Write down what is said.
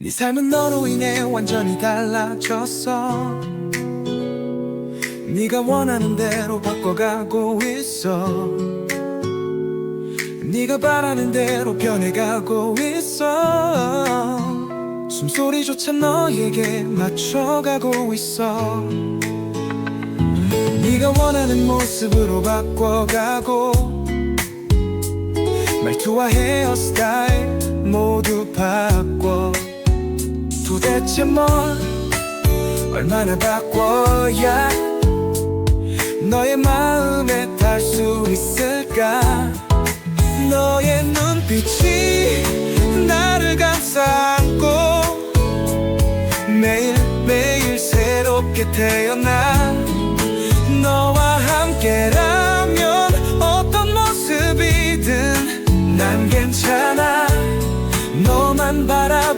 네 삶은 너로 인해 완전히 달라졌어. 네가 원하는 대로 바꿔가고 있어. 네가 바라는 대로 변해가고 있어. 숨소리조차 너에게 맞춰가고 있어. 네가 원하는 모습으로 바꿔가고 말투와 헤어스타일 모두 도 했지 뭐 얼마나 바꿔야 너의 마음에 닿을 수 있을까? 너의 눈빛이 나를 감싸 안고 매일매일 새롭게 태어나 너와 함께라면 어떤 모습이든 난 괜찮아. 너만 바라